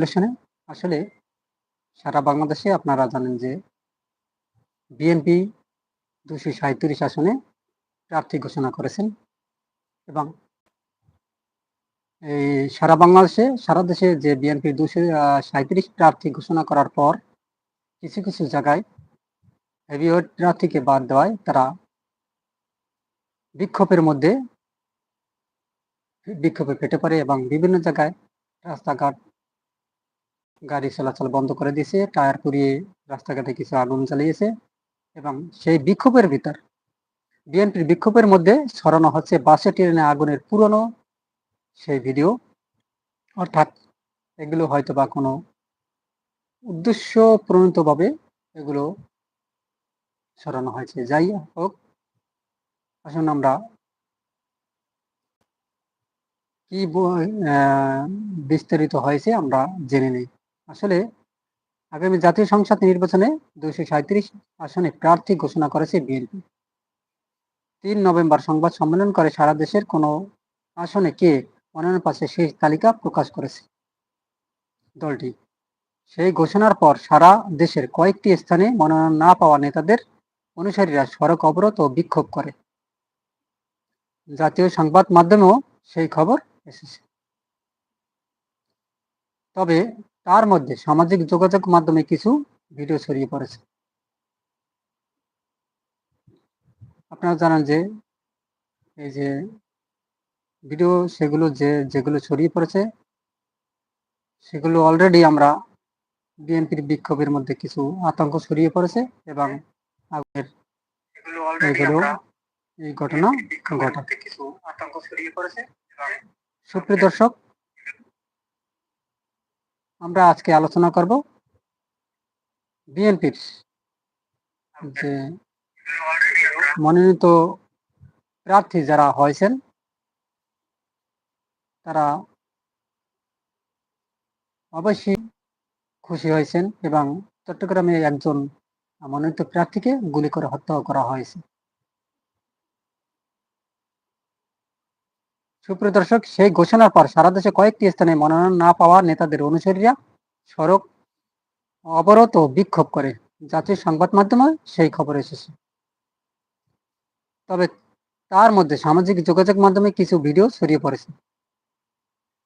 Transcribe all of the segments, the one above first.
ইলেকশনে আসলে সারা বাংলাদেশে আপনারা জানেন যে বিএনপি দুশো সাঁত্রিশ আসনে প্রার্থী ঘোষণা করেছেন এবং এই সারা বাংলাদেশে, সারা দেশে যে বিএনপি দুশো সাঁত্রিশ প্রার্থী ঘোষণা করার পর কিছু কিছু জায়গায় হেভিওয়েট প্রার্থীকে বাদ দেওয়ায় তারা বিক্ষোভের মধ্যে, বিক্ষোভে ফেটে পড়ে এবং বিভিন্ন জায়গায় রাস্তাঘাট গাড়ি চলাচল বন্ধ করে দিয়েছে, টায়ার পুড়িয়ে রাস্তাঘাটে কিছু আগুন চালিয়েছে এবং সেই বিক্ষোভের ভিতর, বিএনপির বিক্ষোভের মধ্যে সরানো হচ্ছে বাসে, ট্রেনে আগুনের পুরনো সেই ভিডিও। অর্থাৎ এগুলো হয়তো বা কোনো উদ্দেশ্য প্রণীতভাবে এগুলো সরানো হয়েছে। যাই হোক, আসুন আমরা কি বিস্তারিত হয়েছে আমরা জেনে নিই। আসলে আগামী জাতীয় সংসদ নির্বাচনে দুইশো সাঁত্রিশ আসনে প্রার্থী ঘোষণা করেছে বিএনপি। তিন নভেম্বর সংবাদ সম্মেলন করে সারা দেশের কোনো আসনে কে মনোনয়ন পাশে সেই তালিকা প্রকাশ করেছে দলটি। সেই ঘোষণার পর সারা দেশের কয়েকটি স্থানে মনোনয়ন না পাওয়া নেতাদের অনুসারীরা সড়ক অবরোধ ও বিক্ষোভ করে। জাতীয় সংবাদ মাধ্যমেও সেই খবর এসেছে। তবে তার মধ্যে সামাজিক যোগাযোগ মাধ্যমে কিছু ভিডিও ছড়িয়ে পড়েছে। আপনারা জানেন যে এই যে ভিডিও সেগুলো যে যেগুলো ছড়িয়ে পড়েছে সেগুলো অলরেডি আমরা বিএনপির বিক্ষোভের মধ্যে কিছু আতঙ্ক ছড়িয়ে পড়েছে এবং আগের এগুলো এই ঘটনা ঘটাতে কিছু আতঙ্ক ছড়িয়ে পড়েছে সুপ্রিয় দর্শক আমরা আজকে আলোচনা করব বিএনপির যে মনোনীত প্রার্থী যারা হয়েছেন, তারা অবশ্যই খুশি হয়েছেন এবং চট্টগ্রামে একজন মনোনীত প্রার্থীকে গুলি করে হত্যা করা হয়েছে। সুপ্রিয় দর্শক, সেই ঘোষণার পর সারা দেশে কয়েকটি স্থানে মনোনয়ন না পাওয়া নেতাদের অনুসারীরা সড়ক অবরোধ ও বিক্ষোভ করে। জাতীয় সংবাদ মাধ্যমে সেই খবর এসেছে। তবে তার মধ্যে সামাজিক যোগাযোগ মাধ্যমে কিছু ভিডিও ছড়িয়ে পড়েছে।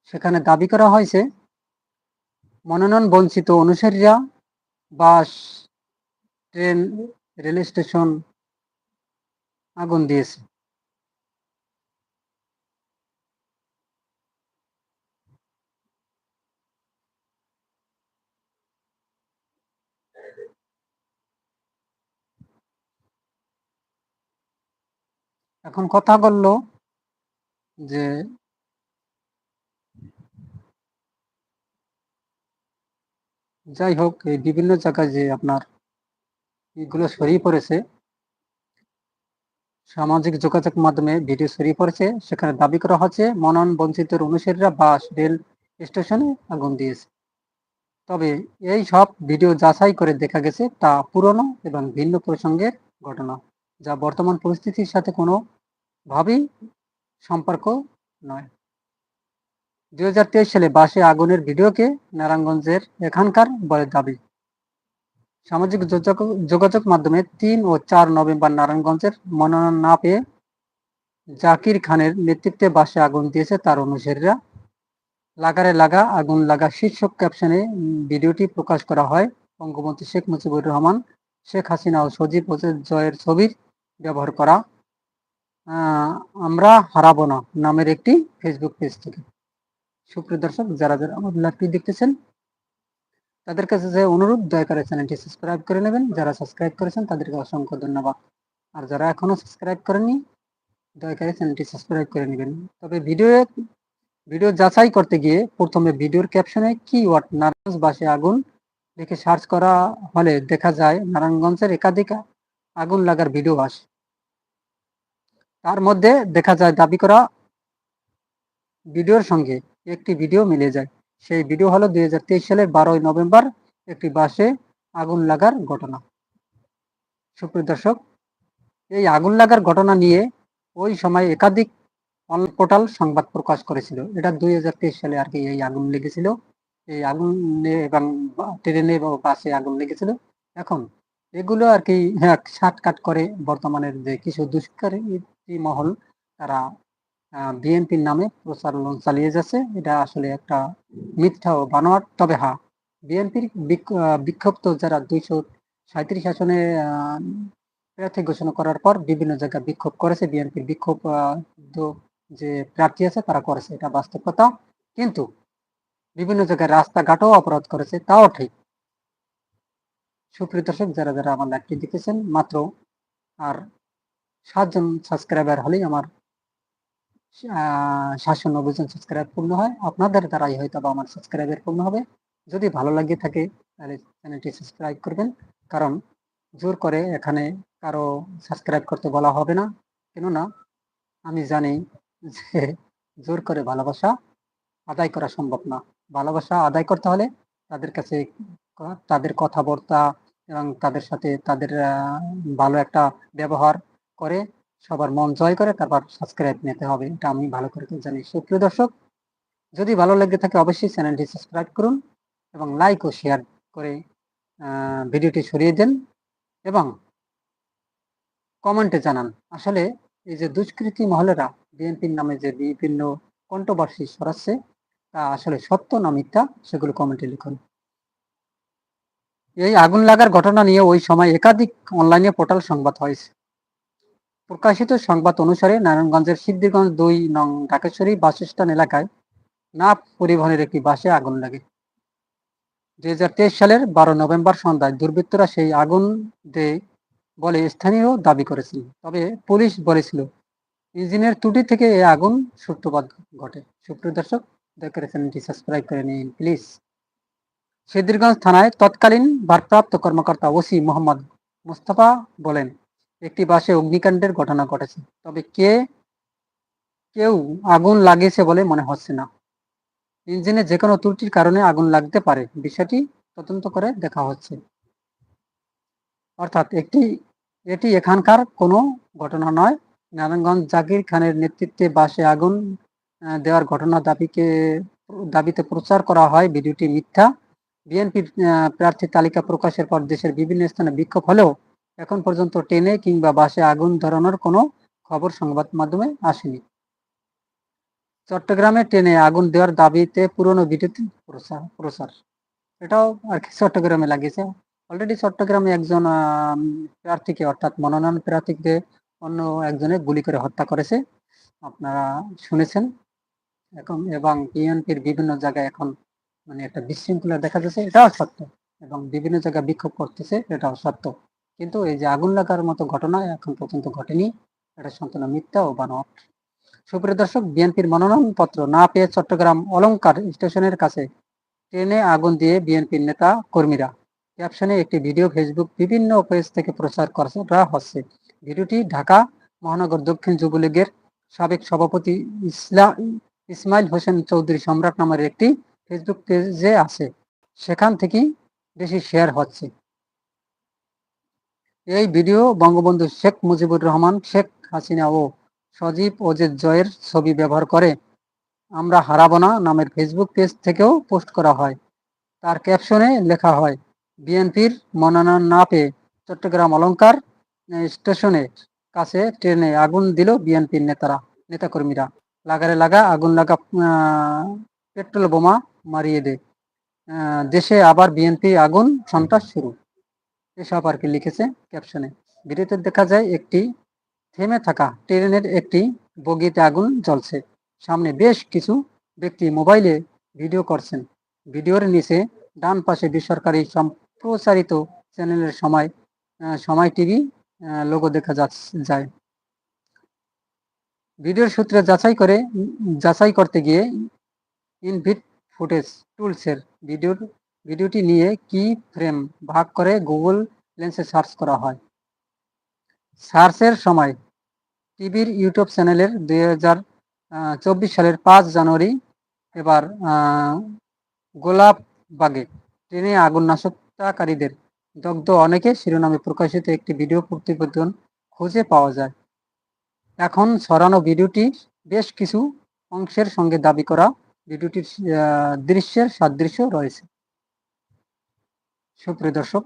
সেখানে দাবি করা হয়েছে, মনোনয়ন বঞ্চিত অনুসারীরা বাস, ট্রেন রেল স্টেশন আগুন দিয়েছে। এখন কথা বলল যে, যাই হোক, এই বিভিন্ন জায়গায় যে আপনার এগুলো ছড়িয়ে পড়েছে, সামাজিক যোগাযোগ মাধ্যমে ভিডিও ছড়িয়ে পড়েছে, সেখানে দাবি করা হচ্ছে মনন বঞ্চিত অনুসারীরা বাস, রেল স্টেশনে আগুন দিয়েছে। তবে এই সব ভিডিও যাচাই করে দেখা গেছে তা পুরনো এবং ভিন্ন প্রসঙ্গের ঘটনা, যা বর্তমান পরিস্থিতির সাথে কোনো ভাবেই সম্পর্ক নয়। দুই সালে বাসে আগুনের ভিডিওকে নারায়ণগঞ্জের এখানকার বলে দাবি। সামাজিক যোগাযোগ মাধ্যমে তিন ও চার নভেম্বর নারায়ণগঞ্জের মনোনয়ন না পেয়ে জাকির খানের নেতৃত্বে বাসে আগুন দিয়েছে তার অনুসারীরা। লাগারে লাগা, আগুন লাগা শীর্ষক ক্যাপশনে ভিডিওটি প্রকাশ করা হয়। বঙ্গবন্ধু শেখ মুজিবুর রহমান, শেখ হাসিনা ও সজীব জয়ের ছবির ব্যবহার করা আমরা হারাবো না। নামের একটি ফেসবুক পেজ থেকে। সুপ্রিয় দর্শক, যারা যারা আমাদের লাইভটি দেখতেছেন, তাদের কাছে যে অনুরোধ, দয়া করে চ্যানেলটি সাবস্ক্রাইব করে নেবেন। যারা সাবস্ক্রাইব করেছেন, তাদেরকে অসংখ্য ধন্যবাদ। আর যারা এখনও সাবস্ক্রাইব করেননি, দয়া করে চ্যানেলটি সাবস্ক্রাইব করে নেবেন। তবে ভিডিও ভিডিও যাচাই করতে গিয়ে প্রথমে ভিডিওর ক্যাপশনে ওয়ার্ড নারায়ণগঞ্জ বাসে আগুন লিখে সার্চ করা হলে দেখা যায় নারায়ণগঞ্জের একাধিক আগুন লাগার ভিডিও আসে তার মধ্যে দেখা যায় দাবি করা ভিডিওর সঙ্গে একটি ভিডিও মিলে যায়। সেই ভিডিও হলো দুই হাজার তেইশ সালের বারোই নভেম্বর একটি বাসে আগুন লাগার ঘটনা। সুপ্রিয় দর্শক, এই আগুন লাগার ঘটনা নিয়ে ওই সময় একাধিক পোর্টাল সংবাদ প্রকাশ করেছিল। এটা দুই হাজার তেইশ সালে আর কি এই আগুন লেগেছিল। এই আগুনে এবং ট্রেনে বা বাসে আগুন লেগেছিল। এখন এগুলো আর কি হ্যাঁ কাট করে বর্তমানের যে কিছু দুষ্কারী মহল তারা বিএনপির নামে প্রচারণ চালিয়ে যাচ্ছে। এটা আসলে একটা মিথ্যা ও বানোয়ার তবে হ্যাঁ বিএনপির বিক্ষুব্ধ যারা দুইশো সাঁত্রিশ আসনে প্রার্থী ঘোষণা করার পর বিভিন্ন জায়গায় বিক্ষোভ করেছে। বিএনপির বিক্ষোভ যে প্রার্থী আছে তারা করেছে, এটা বাস্তবতা। কিন্তু বিভিন্ন জায়গায় রাস্তাঘাটও অপরাধ করেছে, তাও ঠিক। সুপ্রিয় দর্শক, যারা যারা আমার লাইভটি দেখেছেন, মাত্র আর সাতজন সাবস্ক্রাইবার হলেই আমার সাতশো নব্বই জন সাবস্ক্রাইব পূর্ণ হয়। আপনাদের দ্বারাই হয়তো বা আমার সাবস্ক্রাইবার পূর্ণ হবে। যদি ভালো লাগে থাকে, তাহলে চ্যানেলটি সাবস্ক্রাইব করবেন। কারণ জোর করে এখানে কারও সাবস্ক্রাইব করতে বলা হবে না। কেননা আমি জানি যে জোর করে ভালোবাসা আদায় করা সম্ভব না। ভালোবাসা আদায় করতে হলে তাদের কাছে তাদের কথাবার্তা এবং তাদের সাথে তাদের ভালো একটা ব্যবহার করে, সবার মন জয় করে, তারপর সাবস্ক্রাইব নিতে হবে। এটা আমি ভালো করে জানি। সুপ্রিয় দর্শক, যদি ভালো লেগে থাকে অবশ্যই চ্যানেলটি সাবস্ক্রাইব করুন এবং লাইক ও শেয়ার করে ভিডিওটি সরিয়ে দেন এবং কমেন্টে জানান। আসলে এই যে দুষ্কৃতী মহলেরা বিএনপির নামে যে বিভিন্ন কন্ট্রোভার্সি সরাচ্ছে তা আসলে সত্য না মিথ্যা, সেগুলো কমেন্টে লিখুন। এই আগুন লাগার ঘটনা নিয়ে ওই সময় একাধিক অনলাইনে পোর্টাল সংবাদ হয়েছে। প্রকাশিত সংবাদ অনুসারে নারায়ণগঞ্জের সিদ্ধিরগঞ্জ দুই নং ঢাকেশ্বরী বাস স্ট্যান্ড এলাকায় নাপ পরিবহনের একটি বাসে আগুন লাগে। দুই হাজার তেইশ সালের বারো নভেম্বর সন্ধ্যায় দুর্বৃত্তরা সেই আগুন দেয় বলে স্থানীয় দাবি করেছিল। তবে পুলিশ বলেছিল, ইঞ্জিনের ত্রুটি থেকে এই আগুন সূত্রপাত ঘটে। সুপ্রিয় দর্শক চ্যানেলটি সাবস্ক্রাইব করে নিন, প্লিজ। সিদ্ধিরগঞ্জ থানায় তৎকালীন ভারপ্রাপ্ত কর্মকর্তা ওসি মোহাম্মদ মোস্তফা বলেন একটি বাসে অগ্নিকাণ্ডের ঘটনা ঘটেছে। তবে কে, কেউ আগুন লাগিয়েছে বলে মনে হচ্ছে না। ইঞ্জিনে যে কোনো ত্রুটির কারণে আগুন লাগতে পারে। বিষয়টি তদন্ত করে দেখা হচ্ছে। অর্থাৎ একটি, এটি এখানকার কোনো ঘটনা নয়। নারায়ণগঞ্জ জাকির খানের নেতৃত্বে বাসে আগুন দেওয়ার ঘটনা দাবিকে, দাবিতে প্রচার করা হয়। ভিডিওটি মিথ্যা। বিএনপির প্রার্থী তালিকা প্রকাশের পর দেশের বিভিন্ন স্থানে বিক্ষোভ হলেও এখন পর্যন্ত ট্রেনে কিংবা বাসে আগুন ধরানোর কোনো খবর সংবাদ মাধ্যমে আসেনি। চট্টগ্রামে ট্রেনে আগুন দেওয়ার দাবিতে পুরনো বিদ্যুৎ প্রচার প্রচার এটাও আর কি চট্টগ্রামে লাগিয়েছে। অলরেডি চট্টগ্রামে একজন প্রার্থীকে, অর্থাৎ মনোনয়ন প্রার্থীকে অন্য একজনে গুলি করে হত্যা করেছে। আপনারা শুনেছেন। এখন এবং বিএনপির বিভিন্ন জায়গায় এখন মানে একটা বিশৃঙ্খলা দেখা যাচ্ছে। এটাও সত্য এবং বিভিন্ন জায়গায় বিক্ষোভ করতেছে। এটাও সত্য। কিন্তু এই যে আগুন লাগার মতো ঘটনা এখন পর্যন্ত ঘটেনি। এটা সম্পূর্ণ মিথ্যা ও বানোয়াট। সুপ্রিয় দর্শক, বিএনপির মনোনয়নপত্র না পেয়ে চট্টগ্রাম অলংকার স্টেশনের কাছে ট্রেনে আগুন দিয়ে বিএনপির নেতা কর্মীরা। ক্যাপশনে একটি ভিডিও ফেসবুক বিভিন্ন পেজ থেকে প্রচার করা হচ্ছে। ভিডিওটি ঢাকা মহানগর দক্ষিণ যুবলীগের সাবেক সভাপতি ইসলা ইসমাইল হোসেন চৌধুরী সম্রাট নামের একটি ফেসবুক পেজে আছে। সেখান থেকেই বেশি শেয়ার হচ্ছে। এই ভিডিও বঙ্গবন্ধু শেখ মুজিবুর রহমান শেখ হাসিনা ও সজীব ওজেদ জয়ের ছবি ব্যবহার করে আমরা হারাবো না নামের ফেসবুক পেজ থেকেও পোস্ট করা হয়। তার ক্যাপশনে লেখা হয় বিএনপির মনোনয়ন না পেয়ে চট্টগ্রাম অলংকার আহ, স্টেশনের কাছে ট্রেনে আগুন দিল বিএনপির নেতারা নেতাকর্মীরা। লাগারে লাগা আগুন লাগা পেট্রোল বোমা মারিয়ে দে। দেশে আবার বিএনপি আগুন সন্ত্রাস শুরু। এসব আর কি লিখেছে ক্যাপশনে ভিডিওতে দেখা যায় একটি থেমে থাকা ট্রেনের একটি বগিতে আগুন জ্বলছে। সামনে বেশ কিছু ব্যক্তি মোবাইলে ভিডিও করছেন। ভিডিওর নিচে ডান পাশে বেসরকারি সম্প্রচারিত চ্যানেলের সময় সময় টিভি লোগো দেখা যায়। ভিডিওর সূত্রে যাচাই করে, যাচাই করতে গিয়ে ইনভিট ফুটেজ টুলসের ভিডিওর ভিডিওটি নিয়ে কি ফ্রেম ভাগ করে গুগল লেন্সে সার্চ করা হয়? সার্চের সময় টিভির ইউটিউব চ্যানেলের দুই হাজার চব্বিশ সালের পাঁচ জানুয়ারি এবার আহ, গোলাপবাগে ট্রেনে আগুন নাশকতাকারীদের দগ্ধ অনেকে শিরোনামে প্রকাশিত একটি ভিডিও প্রতিবেদন খুঁজে পাওয়া যায়। এখন ছড়ানো ভিডিওটি বেশ কিছু অংশের সঙ্গে দাবি করা ভিডিওটির দৃশ্যের সাদৃশ্য রয়েছে। সুপ্রিয় দর্শক,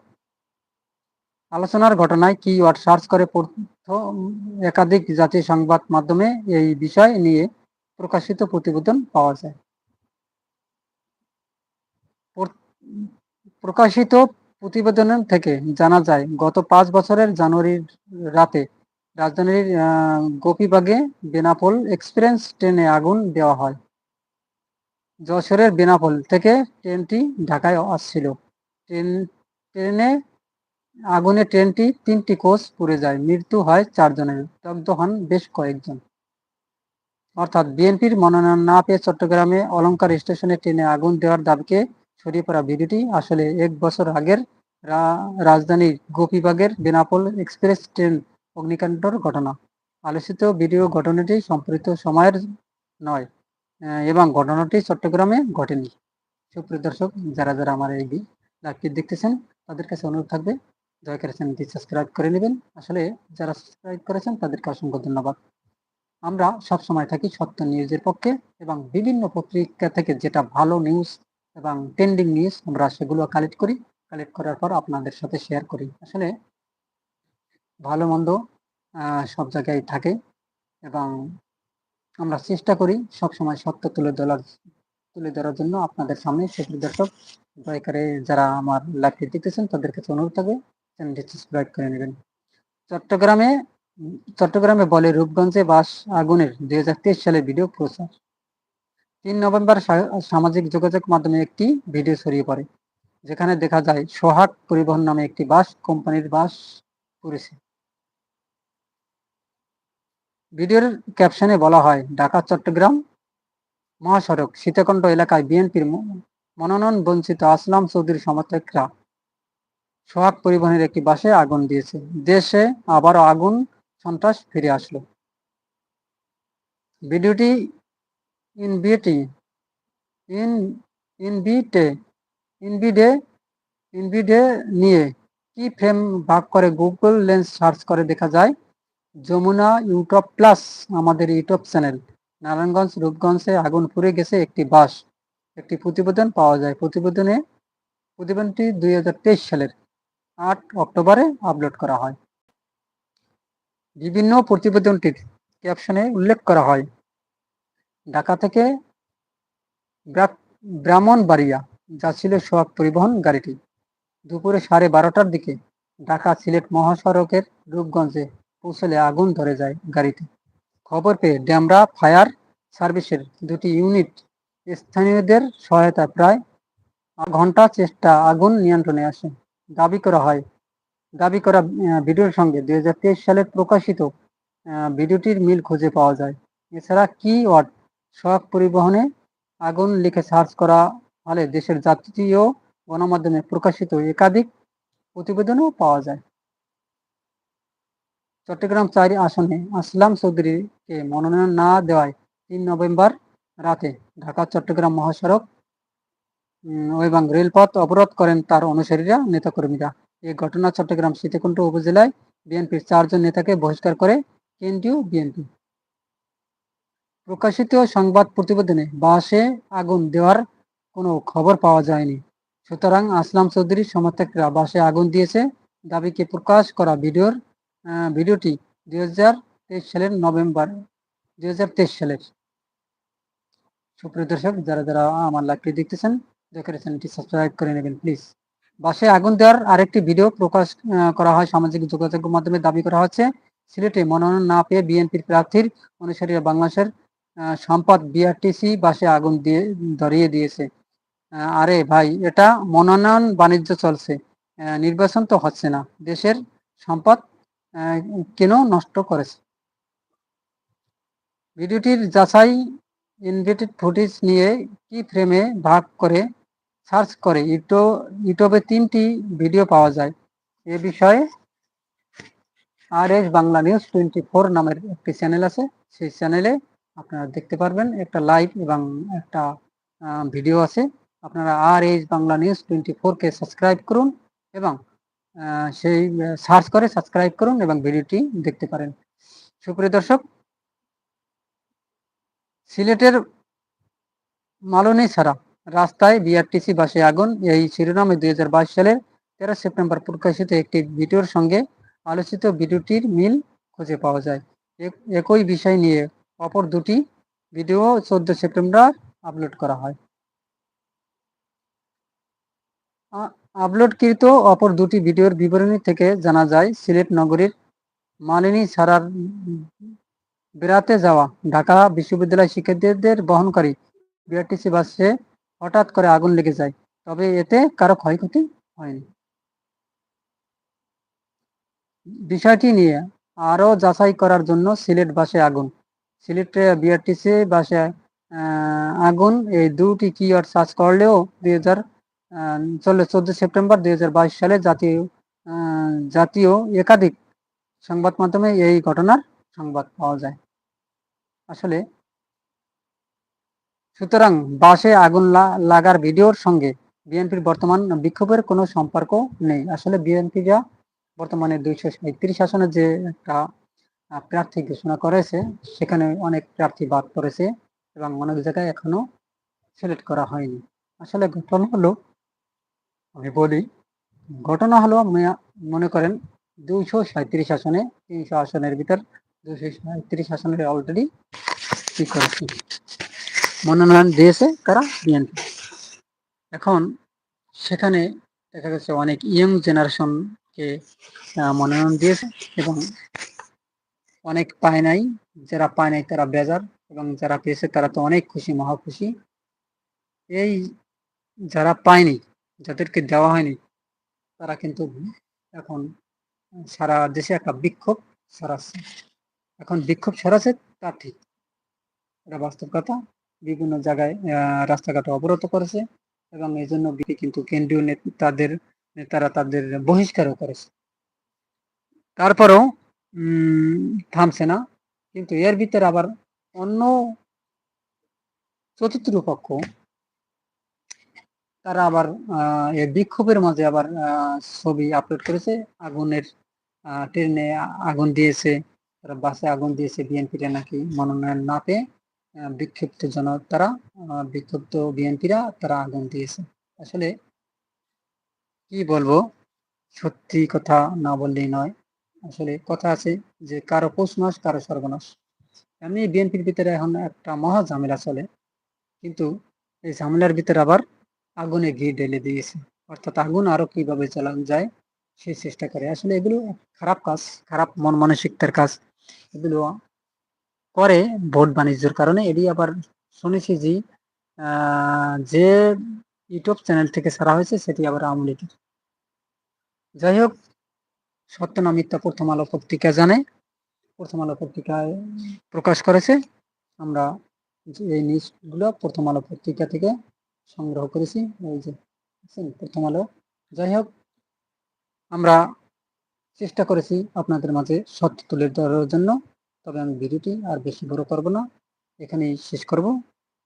আলোচনার ঘটনায় কি ওয়ার্ড সার্চ করে প্রথম একাধিক জাতীয় সংবাদ মাধ্যমে এই বিষয় নিয়ে প্রকাশিত প্রতিবেদন পাওয়া যায়। প্রকাশিত প্রতিবেদন থেকে জানা যায়, গত পাঁচ বছরের জানুয়ারির রাতে রাজধানীর গোপীবাগে বেনাপোল এক্সপ্রেস ট্রেনে আগুন দেওয়া হয়। যশোরের বেনাপোল থেকে ট্রেনটি ঢাকায় আসছিল। ট্রেন, ট্রেনে আগুনে ট্রেনটি তিনটি কোচ পুড়ে যায়। মৃত্যু হয় চারজনের। দগ্ধ হন বেশ কয়েকজন। অর্থাৎ বিএনপির মনোনয়ন না পেয়ে চট্টগ্রামে অলংকার স্টেশনে ট্রেনে আগুন দেওয়ার দাবিকে ছড়িয়ে পড়া ভিডিওটি আসলে এক বছর আগের রাজধানীর গোপীবাগের বেনাপোল এক্সপ্রেস ট্রেন অগ্নিকাণ্ডর ঘটনা। আলোচিত ভিডিও ঘটনাটি সম্পর্কিত সময়ের নয় এবং ঘটনাটি চট্টগ্রামে ঘটেনি। সুপ্রিয় দর্শক, যারা যারা আমার এই লাইভটি দেখতেছেন, তাদের কাছে অনুরোধ থাকবে, দয়া করে চ্যানেলটি সাবস্ক্রাইব করে নেবেন। আসলে যারা সাবস্ক্রাইব করেছেন, তাদেরকে অসংখ্য ধন্যবাদ। আমরা সব সময় থাকি সত্য নিউজের পক্ষে এবং বিভিন্ন পত্রিকা থেকে যেটা ভালো নিউজ এবং ট্রেন্ডিং নিউজ আমরা সেগুলো কালেক্ট করি। কালেক্ট করার পর আপনাদের সাথে শেয়ার করি। আসলে ভালো মন্দ সব জায়গায় থাকে এবং আমরা চেষ্টা করি সব সময় সত্য তুলে ধরার তুলে ধরার জন্য আপনাদের সামনে সুপ্রিয় দর্শক, দয়া করে যারা আমার লাইভটি দেখতেছেন, তাদের কাছে অনুরোধ থাকবে চ্যানেলটি সাবস্ক্রাইব করে নেবেন। চট্টগ্রামে চট্টগ্রামে বলে রূপগঞ্জে বাস আগুনের দুই হাজার তেইশ সালে ভিডিও প্রচার। তিন নভেম্বর সামাজিক যোগাযোগ মাধ্যমে একটি ভিডিও ছড়িয়ে পড়ে, যেখানে দেখা যায় সোহাগ পরিবহন নামে একটি বাস, কোম্পানির বাস পুড়েছে। ভিডিওর ক্যাপশনে বলা হয় ঢাকা চট্টগ্রাম মহাসড়ক, সীতাকুণ্ড এলাকায় বিএনপির মনোনয়ন বঞ্চিত আসলাম চৌধুরী সমর্থকরা সোহাগ পরিবহনের একটি বাসে আগুন দিয়েছে। দেশে আবারও আগুন, সন্ত্রাস ফিরে আসলো। ভিডিওটি ইনভিটি ইন ইনভিটে ইনভিডে ইনভিডে নিয়ে কি ফ্রেম ভাগ করে গুগল লেন্স সার্চ করে দেখা যায়? যমুনা ইউটিউব প্লাস, আমাদের ইউটিউব চ্যানেল। নারায়ণগঞ্জ, রূপগঞ্জে আগুন পুড়ে গেছে একটি বাস। একটি প্রতিবেদন পাওয়া যায়। প্রতিবেদনে প্রতিবেদনটি দুই হাজার তেইশ সালের আট অক্টোবরে আপলোড করা হয়। বিভিন্ন প্রতিবেদনটির ক্যাপশনে উল্লেখ করা হয়, ঢাকা থেকে ব্রা- ব্রাহ্মণবাড়িয়া যাচ্ছিল সোহাগ পরিবহন গাড়িটি। দুপুরে সাড়ে বারোটার দিকে ঢাকা সিলেট মহাসড়কের রূপগঞ্জে পৌঁছলে আগুন ধরে যায় গাড়িতে খবর পেয়ে ড্যামরা ফায়ার সার্ভিসের দুটি ইউনিট স্থানীয়দের সহায়তায় প্রায় ঘণ্টা চেষ্টা আগুন নিয়ন্ত্রণে আসে। দাবি করা হয় দাবি করা ভিডিওর সঙ্গে দু হাজার তেইশ সালে প্রকাশিত ভিডিওটির মিল খুঁজে পাওয়া যায়। এছাড়া কি ওয়ার্ড সড়ক পরিবহনে আগুন লিখে সার্চ করা হলে দেশের জাতীয় গণমাধ্যমে প্রকাশিত একাধিক প্রতিবেদনও পাওয়া যায়। চট্টগ্রাম চারি আসনে আসলাম চৌধুরীকে মনোনয়ন না দেওয়ায় তিন নভেম্বর রাতে ঢাকা, চট্টগ্রাম মহাসড়ক এবং রেলপথ অবরোধ করেন তার অনুসারীরা, নেতাকর্মীরা। এই ঘটনা চট্টগ্রাম সীতাকুণ্ড উপজেলায় বিএনপির চারজন নেতাকে বহিষ্কার করে কেন্দ্রীয় বিএনপি। প্রকাশিত সংবাদ প্রতিবেদনে বাসে আগুন দেওয়ার কোনো খবর পাওয়া যায়নি। সুতরাং আসলাম চৌধুরীর সমর্থকরা বাসে আগুন দিয়েছে। দাবিকে প্রকাশ করা ভিডিওর ভিডিওটি দুই সালের নভেম্বর, দুই সালের। সুপ্রিয় দর্শক, যারা যারা আমার লাইভটি দেখতেছেন করে চ্যানেলটি সাবস্ক্রাইব করে নেবেন প্লিজ বাসে আগুন দেওয়ার আরেকটি ভিডিও প্রকাশ করা হয় সামাজিক যোগাযোগ মাধ্যমে। দাবি করা হচ্ছে, সিলেটে মনোনয়ন না পেয়ে বিএনপির প্রার্থীর অনুসারীরা বাংলাদেশের সম্পদ বিআরটিসি বাসে আগুন দিয়ে, ধরিয়ে দিয়েছে। আরে ভাই, এটা মনোনয়ন বাণিজ্য চলছে। নির্বাচন তো হচ্ছে না। দেশের সম্পদ কেন নষ্ট করেছে। ভিডিওটির যাচাই ইনভেটেড ফুটেজ নিয়ে কি ফ্রেমে ভাগ করে সার্চ করে ইউটিউব ইউটিউবে তিনটি ভিডিও পাওয়া যায়। এ বিষয়ে R S Bangla news twenty four নামের একটি চ্যানেল আছে। সেই চ্যানেলে আপনারা দেখতে পারবেন একটা লাইভ এবং একটা ভিডিও আছে। আপনারা R H Bangla news twenty ফোরকে সাবস্ক্রাইব করুন এবং সেই সার্চ করে সাবস্ক্রাইব করুন এবং ভিডিওটি দেখতে পারেন। সুপ্রিয় দর্শক, সিলেটের মালনী ছাড়া রাস্তায় বিআরটিসি বাসে আগুন। এই শিরোনামে দুই হাজার বাইশ সালের তেরো সেপ্টেম্বর প্রকাশিত একটি ভিডিওর সঙ্গে আলোচিত ভিডিওটির মিল খুঁজে পাওয়া যায়। এক- একই বিষয় নিয়ে অপর দুটি ভিডিও চোদ্দ সেপ্টেম্বর আপলোড করা হয়। আপলোডকৃত অপর দুটি ভিডিওর বিবরণী থেকে জানা যায়, সিলেট নগরীর মালিনী ছাড়ার বেড়াতে যাওয়া ঢাকা বিশ্ববিদ্যালয় শিক্ষার্থীদের বহনকারী বিআরটিসি বাসে হঠাৎ করে আগুন লেগে যায়। তবে এতে কারও ক্ষয়ক্ষতি হয়নি। বিষয়টি নিয়ে আরও যাচাই করার জন্য সিলেট বাসে আগুন। সিলেটে বিআরটিসি বাসে আগুন এই দুটি কিওয়ার্ড সার্চ করলেও দুই হাজার চলে চোদ্দ সেপ্টেম্বর দুই হাজার বাইশ সালে জাতীয় জাতীয় একাধিক সংবাদ মাধ্যমে এই ঘটনার সংবাদ পাওয়া যায়। আসলে সুতরাং বাসে আগুন লাগার ভিডিওর সঙ্গে বিএনপির বর্তমান বিক্ষোভের কোনো সম্পর্ক নেই। আসলে বিএনপিরা বর্তমানে দুইশো সাঁত্রিশ আসনে যে একটা প্রার্থী ঘোষণা করেছে, সেখানে অনেক প্রার্থী বাদ পড়েছে এবং অনেক জায়গায় এখনও সিলেক্ট করা হয়নি। আসলে ঘটনা হলো আমি বলি ঘটনা হলো মনে করেন দুইশো সাঁত্রিশ আসনে, তিনশো আসনের ভিতর দুইশো সাঁত্রিশ আসনের অলরেডি কি করেছে। মনোনয়ন দিয়েছে কারা? বিএনপি। এখন সেখানে দেখা গেছে অনেক ইয়ং জেনারেশনকে মনোনয়ন দিয়েছে এবং অনেক পায় নাই। যারা পায় নাই তারা বেজার এবং যারা পেয়েছে তারা তো অনেক খুশি, মহা খুশি। এই যারা পায়নি যাদেরকে দেওয়া হয়নি, তারা কিন্তু এখন সারা দেশে একটা বিক্ষোভ সরাচ্ছে এখন বিক্ষোভ সরাচ্ছে তা ঠিক। এটা বাস্তব কথা। বিভিন্ন জায়গায় রাস্তাঘাট অবরোধ করেছে এবং এই জন্য কিন্তু কেন্দ্রীয় নেতাদের নেতারা তাদের বহিষ্কারও করেছে। তারপরেও থামছে না। কিন্তু এর ভিতরে আবার অন্য চতুর্থ পক্ষ তারা আবার বিক্ষোভের মাঝে আবার ছবি আপলোড করেছে। আগুনের ট্রেনে আগুন দিয়েছে, তারা বাসে আগুন দিয়েছে বিএনপিরা নাকি মনোনয়ন না পেয়ে বিক্ষিপ্ত জন তারা বিক্ষুব্ধ বিএনপিরা তারা আগুন দিয়েছে। আসলে কি বলব, সত্যি কথা না বললেই নয়। আসলে কথা আছে যে কারও পৌষ মাস, কারও সর্বনাশ। এমনি বিএনপির ভিতরে এখন একটা মহা ঝামেলা চলে। কিন্তু এই ঝামেলার ভিতরে আবার আগুনে ঘি ঢেলে দিয়েছে। অর্থাৎ আগুন আরও কীভাবে চালানো যায় সেই চেষ্টা করে। আসলে এগুলো খারাপ কাজ, খারাপ মন মানসিকতার কাজ। এগুলো করে ভোট বাণিজ্যের কারণে। এটি আবার শুনেছি যে যে ইউটিউব চ্যানেল থেকে ছাড়া হয়েছে, সেটি আবার আওয়ামী লীগের। যাই হোক সত্য মিথ্যা প্রথম আলো পত্রিকা জানে, প্রথম আলো পত্রিকায় প্রকাশ করেছে। আমরা এই নিউজগুলো প্রথম আলো পত্রিকা থেকে সংগ্রহ করেছি। এই যে প্রথম আলো। যাই হোক, আমরা চেষ্টা করেছি আপনাদের মাঝে সত্য তুলে ধরার জন্য। তবে আমি ভিডিওটি আর বেশি বড় করব না। এখানেই শেষ করব।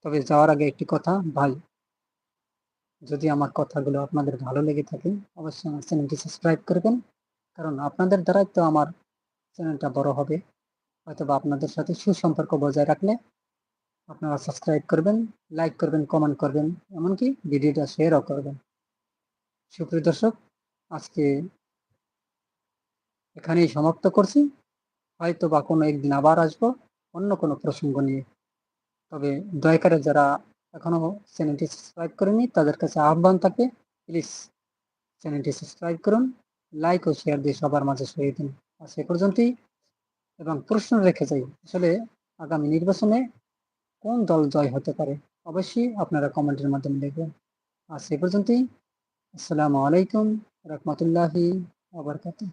তবে যাওয়ার আগে একটি কথা, ভাই, যদি আমার কথাগুলো আপনাদের ভালো লেগে থাকে, অবশ্যই আমার চ্যানেলটি সাবস্ক্রাইব করবেন। কারণ আপনাদের দ্বারাই তো আমার চ্যানেলটা বড় হবে। হয়তো আপনাদের সাথে সুসম্পর্ক বজায় রাখলে আপনারা সাবস্ক্রাইব করবেন লাইক করবেন কমেন্ট করবেন, এমনকি ভিডিওটা শেয়ারও করবেন। সুপ্রিয় দর্শক, আজকে এখানেই সমাপ্ত করছি। হয়তো বা কোনো একদিন আবার আসব, অন্য কোনো প্রসঙ্গ নিয়ে। তবে দয়া করে যারা এখনও চ্যানেলটি সাবস্ক্রাইব করেনি তাদের কাছে আহ্বান থাকে প্লিজ চ্যানেলটি সাবস্ক্রাইব করুন লাইক ও শেয়ার দিয়ে সবার মাঝে সরিয়ে দিন। আর সে পর্যন্তই। এবং প্রশ্ন রেখে যাই, আসলে আগামী নির্বাচনে কোন দল জয় হতে পারে, অবশ্যই আপনারা কমেন্টের মাধ্যমে লিখবেন আর সে পর্যন্তই। আসসালামু আলাইকুম রহমতুল্লাহি আবরকাতুহ